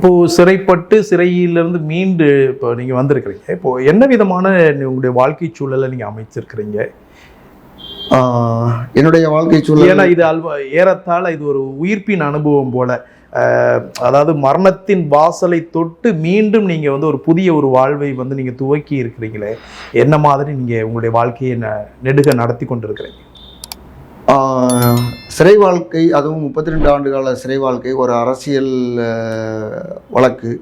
இப்போ சிறைப்பட்டு சிறையிலிருந்து மீண்டு இப்போ நீங்க வந்திருக்கிறீங்க. இப்போ என்ன விதமான உங்களுடைய வாழ்க்கை சூழலை நீங்க அமைச்சிருக்கிறீங்க? என்னுடைய வாழ்க்கை சூழல் ஏன்னா இது அல்வா ஏறத்தாழ இது ஒரு உயிர்ப்பின் அனுபவம் போல. அதாவது மரணத்தின் வாசலை தொட்டு மீண்டும் நீங்க வந்து ஒரு புதிய ஒரு வாழ்வை வந்து நீங்க துவக்கி இருக்கிறீங்களே என்ன மாதிரி நீங்க உங்களுடைய வாழ்க்கையை நெடுக நடத்தி கொண்டிருக்கிறீங்க? சிறை வாழ்க்கை அதுவும் முப்பத்தி ரெண்டு ஆண்டு கால சிறை வாழ்க்கை ஒரு அரசியல் வழக்கு.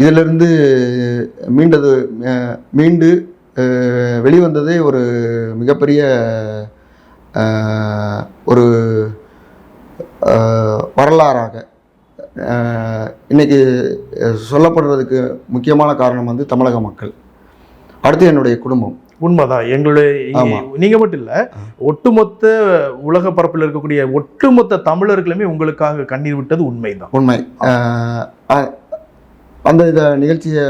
இதிலிருந்து மீண்டது மீண்டு வெளிவந்ததே ஒரு மிகப்பெரிய ஒரு வரலாறாக. இன்றைக்கி இன்னைக்கு சொல்லப்படுறதுக்கு முக்கியமான காரணம் வந்து தமிழக மக்கள். அடுத்து என்னுடைய குடும்பம். உண்மைதான். எங்களுடைய. நீங்க மட்டும் இல்ல ஒட்டுமொத்த உலக பரப்பில் இருக்கக்கூடிய ஒட்டுமொத்த தமிழர்களுமே உங்களுக்காக கண்ணீர் விட்டது உண்மைதான். உண்மை. அந்த இத நிகழ்ச்சியை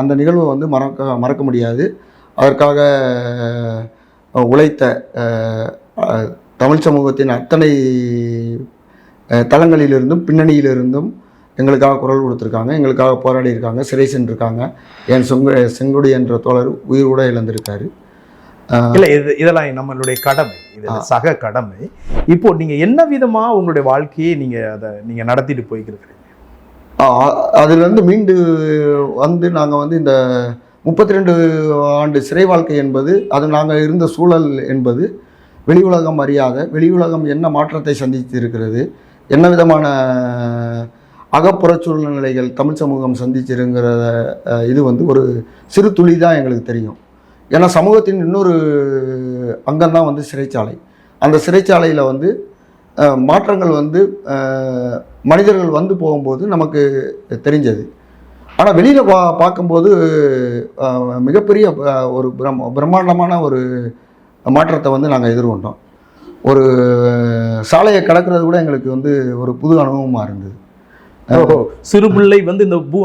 அந்த நிகழ்வை வந்து மறக்க மறக்க முடியாது. அதற்காக உழைத்த தமிழ் சமூகத்தின் அத்தனை தளங்களிலிருந்தும் பின்னணியிலிருந்தும் எங்களுக்காக குரல் கொடுத்துருக்காங்க எங்களுக்காக போராடி இருக்காங்க சிறை சென்றிருக்காங்க. என் செங்கு செங்குடி என்ற தோழர் உயிர் கூட இழந்திருக்காரு. இல்ல இது இதெல்லாம் நம்மளுடைய கடமை. இது. சக கடமை. இப்போ நீங்க என்ன விதமா உங்களுடைய வாழ்க்கையை நீங்க அதை நீங்க நடத்திட்டு போய்க்கிறீங்க? அதிலிருந்து மீண்டு வந்து நாங்கள் வந்து இந்த முப்பத்தி ரெண்டு ஆண்டு சிறை வாழ்க்கை என்பது அது நாங்கள் இருந்த சூழல் என்பது வெளி உலகம் அறியாத வெளி உலகம் என்ன மாற்றத்தை சந்தித்து இருக்கிறது என்ன விதமான அகப்புற சூழ்நிலைகள் தமிழ் சமூகம் சந்திச்சிருங்கிற இது வந்து ஒரு சிறு துளி தான் எங்களுக்கு தெரியும். ஏன்னா சமூகத்தின் இன்னொரு அங்கம்தான் வந்து சிறைச்சாலை. அந்த சிறைச்சாலையில் வந்து மாற்றங்கள் வந்து மனிதர்கள் வந்து போகும்போது நமக்கு தெரிஞ்சது. ஆனால் வெளியில் பா பார்க்கும்போது மிகப்பெரிய ஒரு பிரம் பிரம்மாண்டமான ஒரு மாற்றத்தை வந்து நாங்கள் எதிர்கொண்டோம். ஒரு சாலையை கடக்கிறது கூட எங்களுக்கு வந்து ஒரு புது அனுபவமாக இருந்தது. சிறு பிள்ளை வந்து இந்த பூ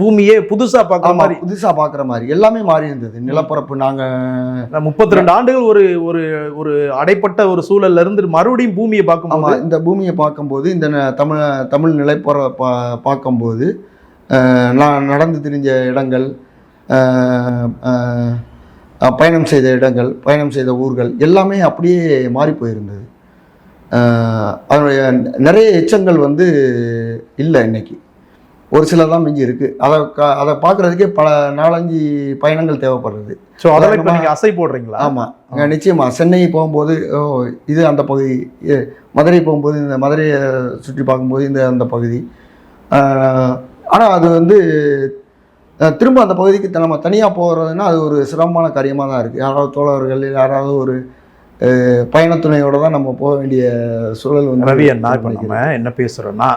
பூமியே புதுசா பார்க்குற மாதிரி. புதுசாக பார்க்குற மாதிரி. எல்லாமே மாறி இருந்தது. நிலப்பரப்பு நாங்கள் முப்பத்தி ரெண்டு ஆண்டுகள் ஒரு ஒரு ஒரு அடைப்பட்ட ஒரு சூழல்ல இருந்து மறுபடியும் பூமியை பார்க்கும்போது இந்த பூமியை பார்க்கும்போது இந்த தமிழ் தமிழ் நிலைப்புற பா பார்க்கும்போது நான் நடந்து திரிஞ்ச இடங்கள் பயணம் செய்த இடங்கள் பயணம் செய்த ஊர்கள் எல்லாமே அப்படியே மாறி போயிருந்தது. அதனுடைய நிறைய எச்சங்கள் வந்து இல்லை இன்னைக்கு. ஒரு சில தான் மிஞ்சி இருக்குது அதை க அதை பார்க்குறதுக்கே பல நாலஞ்சு பயணங்கள் தேவைப்படுறது. ஸோ அதெல்லாம் இப்போ நீங்க அசை போடுறீங்களா? ஆமாம் நிச்சயமா. சென்னை போகும்போது ஓ இது அந்த பகுதி. மதுரை போகும்போது இந்த மதுரையை சுற்றி பார்க்கும்போது இந்த அந்த பகுதி. ஆனால் அது வந்து திரும்ப அந்த பகுதிக்கு நம்ம தனியாக போகிறதுனா அது ஒரு சிரமமான காரியமாக தான் இருக்குது யாராவது தோழர்கள் யாராவது ஒரு பயணத்துணையோட தான் நம்ம போக வேண்டிய சூழல் வந்து ரவி அண்ணா இப்போ நம்ம என்ன பேசுறோம்னா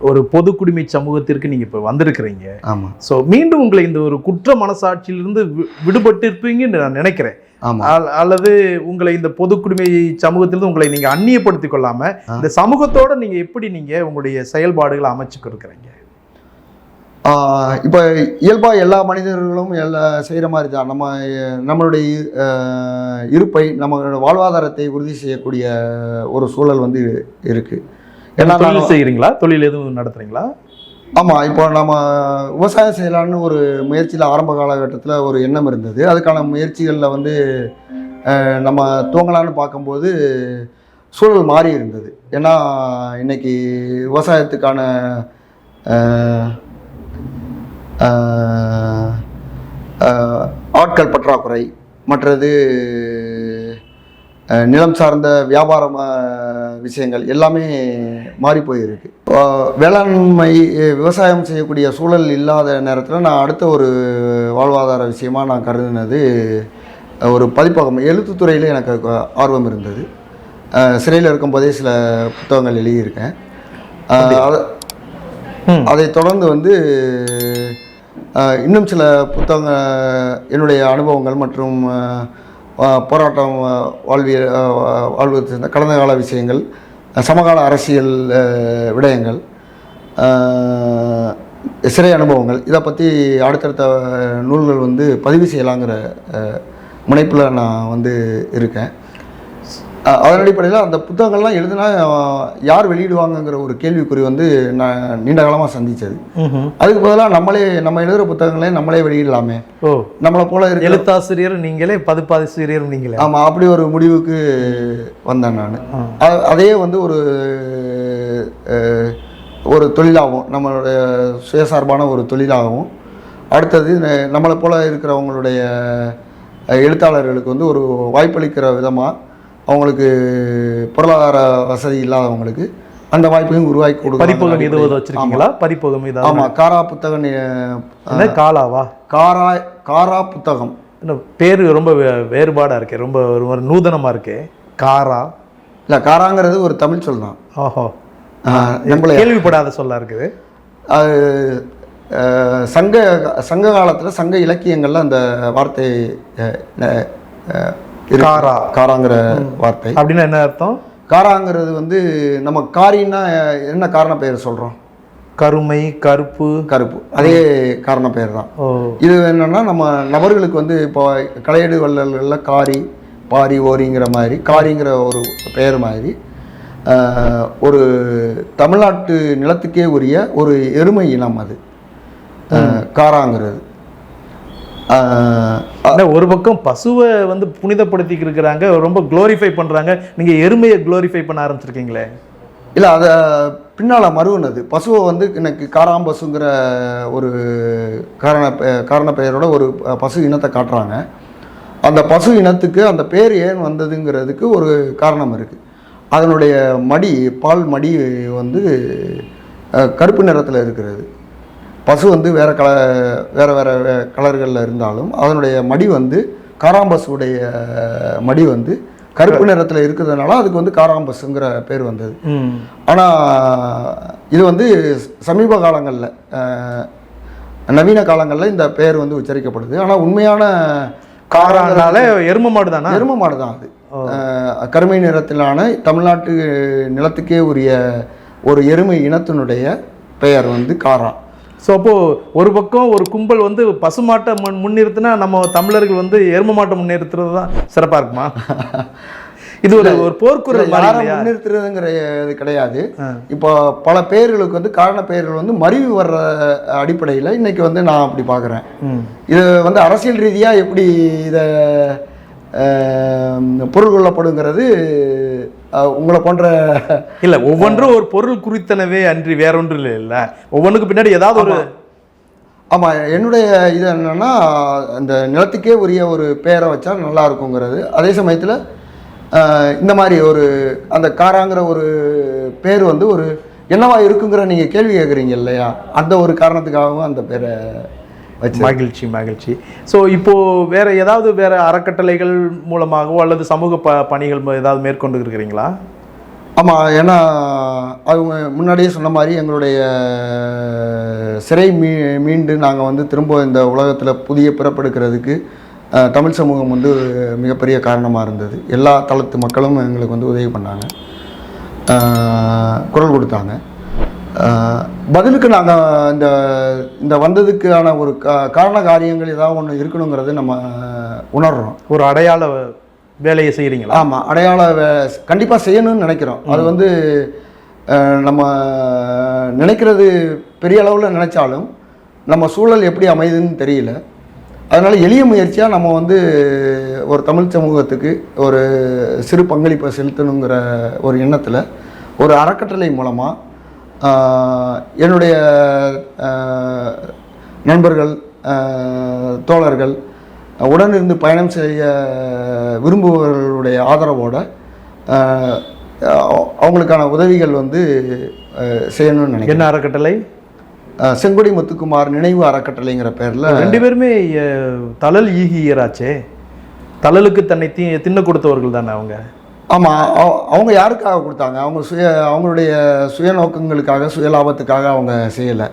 ஒரு பொது குடிமை சமூகத்திற்கு நீங்க இப்போ வந்திருக்கிறீங்க. ஆமாம் ஸோ மீண்டும் உங்களை இந்த ஒரு குற்ற மனசாட்சியிலிருந்து விடுபட்டு இருப்பீங்கன்னு நான் நினைக்கிறேன். அல்லது உங்களை இந்த பொது குடிமை சமூகத்திலிருந்து உங்களை நீங்க அந்நியப்படுத்திக் கொள்ளாம ஆ. இந்த சமூகத்தோட நீங்க எப்படி நீங்க உங்களுடைய செயல்பாடுகளை அமைச்சுக்க இருக்கிறீங்க இப்போ இயல்பாக எல்லா மனிதர்களும் எல்லா செய்கிற மாதிரி தான். நம்ம நம்மளுடைய இருப்பை நம்மளோட வாழ்வாதாரத்தை உறுதி செய்யக்கூடிய ஒரு சூழல் வந்து இருக்குது ஏன்னா தொழில் செய்கிறீங்களா தொழில் எதுவும் நடத்துறீங்களா? ஆமாம் இப்போ நம்ம விவசாயம் செய்யலான்னு ஒரு முயற்சியில் ஆரம்ப காலகட்டத்தில் ஒரு எண்ணம் இருந்தது. அதுக்கான முயற்சிகளில் வந்து நம்ம துவங்கலான்னு பார்க்கும்போது சூழல் மாறி இருந்தது. ஏன்னா இன்னைக்கு விவசாயத்துக்கான ஆட்கள் பற்றாக்குறை மற்றது நிலம் சார்ந்த வியாபாரம் அஹ், விஷயங்கள் எல்லாமே மாறி போயிருக்கு. வேளாண்மை விவசாயம் செய்யக்கூடிய சூழல் இல்லாத நேரத்தில் நான் அடுத்த ஒரு வாழ்வாதார விஷயமா நான் கருதினது ஒரு பதிப்பகம். எழுத்துத்துறையில் எனக்கு ஆர்வம் இருந்தது. சிறையில் இருக்கும்போதே சில புத்தகங்கள் எழுதியிருக்கேன். அத- தொடர்ந்து வந்து இன்னும் சில புத்தக என்னுடைய அனுபவங்கள் மற்றும் போராட்டம் வாழ்வியல் அஹ், வாழ்வு கடந்த கால விஷயங்கள் சமகால அரசியல் விடயங்கள் சிறை அனுபவங்கள் இதை பற்றி அடுத்தடுத்த நூல்கள் வந்து பதிவு செய்யலாங்கிற முனைப்பில் நான் வந்து இருக்கேன். அதன் அடிப்படையில் அந்த புத்தகங்கள்லாம் எழுதுனா யார் வெளியிடுவாங்கங்கிற ஒரு கேள்விக்குறி வந்து நான் நீண்ட காலமாக ம்ஹும். அதுக்கு பதிலாக நம்மளே நம்ம எழுதுகிற புத்தகங்களே நம்மளே வெளியிடலாமே. ஓ. நம்மளை போல இருக்கிற எழுத்தாசிரியர் நீங்களே பதிப்பாசிரியர் நீங்களே. ஆமாம் அப்படி ஒரு முடிவுக்கு வந்தேன் நான். ஆ. அதே வந்து ஒரு ஒரு தொழிலாகவும் நம்மளுடைய சுயசார்பான ஒரு தொழிலாகவும். அடுத்தது நம்மளை போல இருக்கிறவங்களுடைய எழுத்தாளர்களுக்கு வந்து ஒரு வாய்ப்பளிக்கிற விதமாக அவங்களுக்கு பொருளாதார வசதி இல்லாதவங்களுக்கு அந்த வாய்ப்பையும் உருவாக்கி கொடுக்கும் எதுவும் வச்சிருக்கீங்களா? பதிப்பகம் ஏதாவது? ஆமாம் காரா புத்தக நி- என்ன? காலாவா? காரா காரா புத்தகம். என்ன பேரு ரொம்ப வே- வேறுபாடா இருக்கே ரொம்ப ஒரு மாதிரி நூதனமா இருக்கே. காரா. இல்லை காராங்கிறது ஒரு தமிழ் சொல் தான். ஓஹோ. நம்மளை. கேள்விப்படாத சொல்லா இருக்குது. அது சங்க சங்க காலத்தில் சங்க இலக்கியங்களில் அந்த வார்த்தை காரா. காராங்கிற வார்த்தை. அப்படின்னா என்ன அர்த்தம்? காராங்கிறது வந்து நம்ம காரின்னா என்ன காரண பெயர் சொல்கிறோம் கருமை கருப்பு. கருப்பு. அதே காரண பெயர் தான். இது என்னன்னா நம்ம நபர்களுக்கு வந்து இப்போ கலையெடு வள்ளல்களில் காரி பாரி ஓரிங்கிற மாதிரி காரிங்கிற ஒரு பெயர் மாதிரி ஒரு தமிழ்நாட்டு நிலத்துக்கே உரிய ஒரு எருமை இனம் அது. காராங்கிறது. ஒரு பக்கம் பசுவை வந்து புனிதப்படுத்தி இருக்கிறாங்க ரொம்ப குளோரிஃபை பண்றாங்க. நீங்க எருமையை குளோரிஃபை பண்ண ஆரம்பிச்சிருக்கீங்களே? இல்லை அதை பின்னால் மருவனது பசுவை வந்து எனக்கு காராம்பசுங்கிற ஒரு காரண காரண பெயரோட ஒரு பசு இனத்தை காட்டுறாங்க. அந்த பசு இனத்துக்கு அந்த பேர் ஏன் வந்ததுங்கிறதுக்கு ஒரு காரணம் இருக்குது அதனுடைய மடி பால் மடி வந்து கருப்பு நிறத்தில் இருக்கிறது. பசு வந்து வேறு கல வேறு வேறு கலர்களில் இருந்தாலும் அதனுடைய மடி வந்து காராம்பசுடைய மடி வந்து கருப்பு நிறத்தில் இருக்கிறதுனால அதுக்கு வந்து காராம்பசுங்கிற பேர் வந்தது. ஆனால் இது வந்து சமீப காலங்களில் நவீன காலங்களில் இந்த பெயர் வந்து உச்சரிக்கப்படுது. ஆனால் உண்மையான காரானால எரும மாடு தானா? எரும மாடு தான் அது. கருமை நிறத்திலான தமிழ்நாட்டு நிலத்துக்கே உரிய ஒரு எருமை இனத்தினுடைய பெயர் வந்து காரா. ஸோ அப்போ ஒரு பக்கம் ஒரு கும்பல் வந்து பசுமாட்டை முன் முன்னிறுத்தினா நம்ம தமிழர்கள் வந்து எரும மாட்டை முன்னிறுத்துறது தான் சிறப்பா இருக்குமா? இது ஒரு ஒரு போர்க்குரல் முன்னிறுத்துறதுங்கிற இது கிடையாது. இப்போ பல பெயர்களுக்கு வந்து காரண பெயர்கள் வந்து மறிவு வர்ற அடிப்படையில் இன்னைக்கு வந்து நான் அப்படி பார்க்குறேன். இது வந்து அரசியல் ரீதியாக எப்படி இதை பொருள் கொள்ளப்படுங்கிறது உங்களை போன்ற இல்ல ஒவ்வொன்றும் ஒரு பொருள் குறித்தனவே அன்றி வேற ஒன்றும் இல்லை? இல்ல ஒவ்வொன்றுக்கு பின்னாடி ஏதாவது ஒரு ஆமாம் என்னுடைய இது என்னன்னா அந்த நிலத்துக்கே உரிய ஒரு பெயரை வச்சா நல்லா இருக்குங்கிறது. அதே சமயத்தில் இந்த மாதிரி ஒரு அந்த காராங்கிற ஒரு பேர் வந்து ஒரு என்னவா இருக்குங்கிற நீங்கள் கேள்வி கேட்குறீங்க இல்லையா? அந்த ஒரு காரணத்துக்காகவும் அந்த பேரை மகிழ்ச்சி மகிழ்ச்சி. ஸோ இப்போ வேற ஏதாவது வேற அறக்கட்டளைகள் மூலமாகவோ அல்லது சமூக ப பணிகள் ஏதாவது மேற்கொண்டு இருக்கிறீங்களா? ஆமாம் ஏன்னா அவங்க முன்னாடியே சொன்ன மாதிரி எங்களுடைய சிறை மீ மீண்டு நாங்கள் வந்து திரும்ப இந்த உலகத்தில் புதிய பிறப்பெடுக்கிறதுக்கு தமிழ் சமூகம் வந்து மிகப்பெரிய காரணமாக இருந்தது. எல்லா தளத்து மக்களும் எங்களுக்கு வந்து உதவி பண்ணாங்க. குரல் கொடுத்தாங்க. பதிலுக்கு நாங்கள் இந்த இந்த வந்ததுக்கான ஒரு கா காரண காரியங்கள் ஏதாவது ஒன்று இருக்கணுங்கிறது நம்ம உணர்றோம். ஒரு அடையாள வேலையை செய்கிறீங்களா ஆமாம் அடையாள கண்டிப்பாக செய்யணும்னு நினைக்கிறோம். அது வந்து நம்ம நினைக்கிறது பெரிய அளவில் நினைச்சாலும் நம்ம சூழல் எப்படி அமையுதுன்னு தெரியல. அதனால் எளிய முயற்சியாக நம்ம வந்து ஒரு தமிழ் சமூகத்துக்கு ஒரு சிறு பங்களிப்பை செலுத்தணுங்கிற ஒரு எண்ணத்தில் ஒரு அறக்கட்டளை மூலமாக என்னுடைய நண்பர்கள் தோழர்கள் உடனிருந்து பயணம் செய்ய விரும்புபவர்களுடைய ஆதரவோட அவங்களுக்கான உதவிகள் வந்து செய்யணும்னு நினைக்கிறேன். என்ன அறக்கட்டளை? செங்கொடி முத்துக்குமார் நினைவு அறக்கட்டளைங்கிற பேரில் ரெண்டு பேருமே தழல் ஈகியராச்சே தழலுக்கு தன்னை தி தின்ன கொடுத்தவர்கள் தானே அவங்க? ஆமாம் அவங்க யாருக்காக கொடுத்தாங்க? அவங்க சுய அவங்களுடைய சுய நோக்கங்களுக்காக சுய லாபத்துக்காக அவங்க செய்யலை.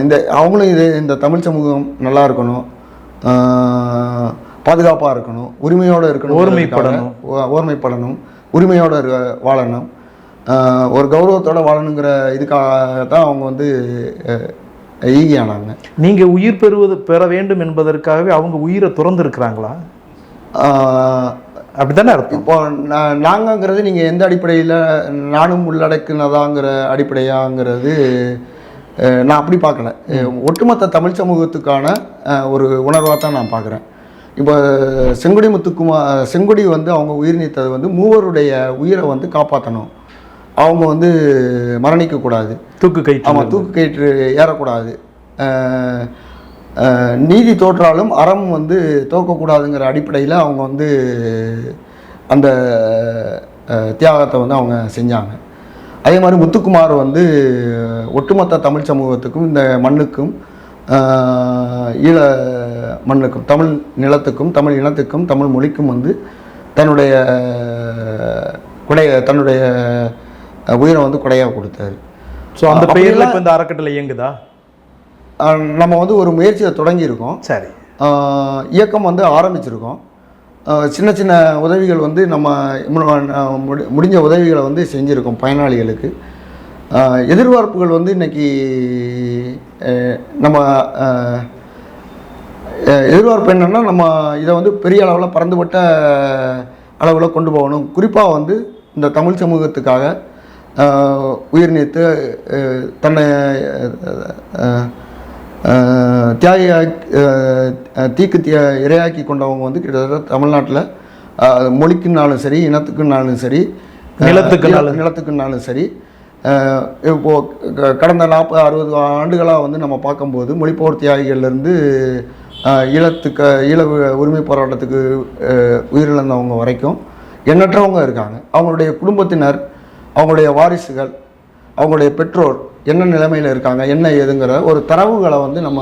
இந்த அவங்களும் இது இந்த தமிழ் சமூகம் நல்லா இருக்கணும். பாதுகாப்பாக இருக்கணும். உரிமையோடு இருக்கணும். ஒருமைப்படணும். ஓர்மைப்படணும் உரிமையோடு வாழணும். ஒரு கௌரவத்தோட வாழணுங்கிற இதுக்காக தான் அவங்க வந்து ஈகியானாங்க நீங்க உயிர் பெறுவது பெற வேண்டும் என்பதற்காகவே அவங்க உயிரை துறந்து இருக்கிறாங்களா ஆஹ் அப்படித்தானே அர்த்தம்? இப்போ நா- நாங்கங்கிறது நீங்கள் எந்த அடிப்படையில் நானும் உள்ளடக்குனதாங்கிற அடிப்படையாங்கிறது நான் அப்படி பார்க்கல. ஒட்டுமொத்த தமிழ் சமூகத்துக்கான ஒரு உணர்வாக தான் நான் பார்க்குறேன். இப்போ செங்குடி முத்துக்குமார் செங்குடி வந்து அவங்க உயிர் நீத்தது வந்து மூவருடைய உயிரை வந்து காப்பாற்றணும் அவங்க வந்து மரணிக்கக்கூடாது. தூக்கு கயிற்று ஆமாம் தூக்கு கயிற்று ஏறக்கூடாது. நீதி தோற்றாலும் அறம் வந்து தோக்கக்கூடாதுங்கிற அடிப்படையில் அவங்க வந்து அந்த தியாகத்தை வந்து அவங்க செஞ்சாங்க. அதே மாதிரி முத்துக்குமார் வந்து ஒட்டுமொத்த தமிழ் சமூகத்துக்கும் இந்த மண்ணுக்கும் ஈழ மண்ணுக்கும் தமிழ் நிலத்துக்கும் தமிழ் இனத்துக்கும் தமிழ் மொழிக்கும் வந்து தன்னுடைய கொடைய தன்னுடைய உயிரை வந்து கொடையாக கொடுத்தாரு. ஸோ அந்த பெயரில் இப்போ இந்த அறக்கட்டளை இயங்குதா? நம்ம வந்து ஒரு முயற்சியை தொடங்கியிருக்கோம். சரி. இயக்கம் வந்து ஆரம்பிச்சிருக்கோம். சின்ன சின்ன உதவிகள் வந்து நம்ம முடிஞ்ச உதவிகளை வந்து செஞ்சுருக்கோம் பயனாளிகளுக்கு. எதிர்பார்ப்புகள் வந்து இன்னைக்கு அஹ் நம்ம எதிர்பார்ப்பு என்னென்னா நம்ம இதை வந்து பெரிய அளவில் பறந்துபட்ட அளவில் கொண்டு போகணும். குறிப்பாக வந்து இந்த தமிழ் சமூகத்துக்காக உயிர் நீத்து தன்னை அஹ், தீக்கு திய இரையாக்கி கொண்டவங்க வந்து கிட்டத்தட்ட தமிழ்நாட்டில் அஹ், மொழிக்குன்னாலும் சரி இனத்துக்குன்னாலும் சரி அஹ், நிலத்துக்குன்னாலும். நில- நிலத்துக்குன்னாலும் சரி அஹ், இப்போ க- கடந்த நாற்பது அறுபது ஆண்டுகளாக வந்து நம்ம பார்க்கும்போது மொழிப்போர் தியாகிகள்லேருந்து ஈழத்துக்கு ஈழ உரிமை போராட்டத்துக்கு உயிரிழந்தவங்க வரைக்கும் எண்ணற்றவங்க இருக்காங்க அவங்களுடைய குடும்பத்தினர் அவங்களுடைய வாரிசுகள் அவங்களுடைய பெற்றோர் என்ன நிலைமையில் இருக்காங்க என்ன ஏதுங்கிற ஒரு தரவுகளை வந்து நம்ம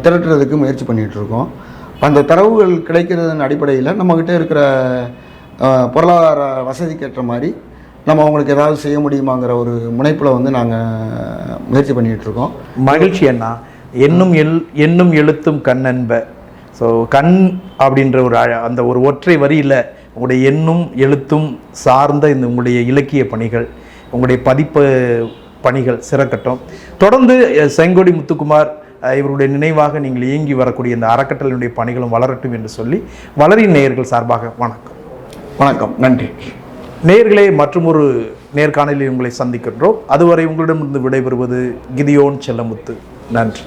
திரட்டுறதுக்கு முயற்சி பண்ணிகிட்ருக்கோம் அந்த தரவுகள் கிடைக்கிறதன் அடிப்படையில் நம்மக்கிட்ட இருக்கிற பொருளாதார வசதிக்கேற்ற மாதிரி நம்ம அவங்களுக்கு ஏதாவது செய்ய முடியுமாங்கிற ஒரு முனைப்பில் வந்து நாங்கள் முயற்சி பண்ணிகிட்ருக்கோம் மகிழ்ச்சி என்ன என்னும் எல் என்னும் எழுத்தும் கண்ணன்ப ஸோ கண் அப்படின்ற ஒரு அழ- அந்த ஒரு ஒற்றை வரியில் உங்களுடைய எண்ணும் எழுத்தும் சார்ந்த இந்த உங்களுடைய இலக்கிய பணிகள் உங்களுடைய பதிப்பு பணிகள் சிறக்கட்டும். தொடர்ந்து செங்கோடி முத்துக்குமார் இவருடைய நினைவாக நீங்கள் இயங்கி வரக்கூடிய இந்த அறக்கட்டளையினுடைய பணிகளும் வளரட்டும் என்று சொல்லி வளரின் நேயர்கள் சார்பாக வணக்கம். வணக்கம் நன்றி. நேயர்களே மற்றும் ஒரு நேர்காணலில் உங்களை சந்திக்கின்றோம். அதுவரை உங்களிடமிருந்து விடைபெறுவது கிதியோன் செல்லமுத்து. நன்றி.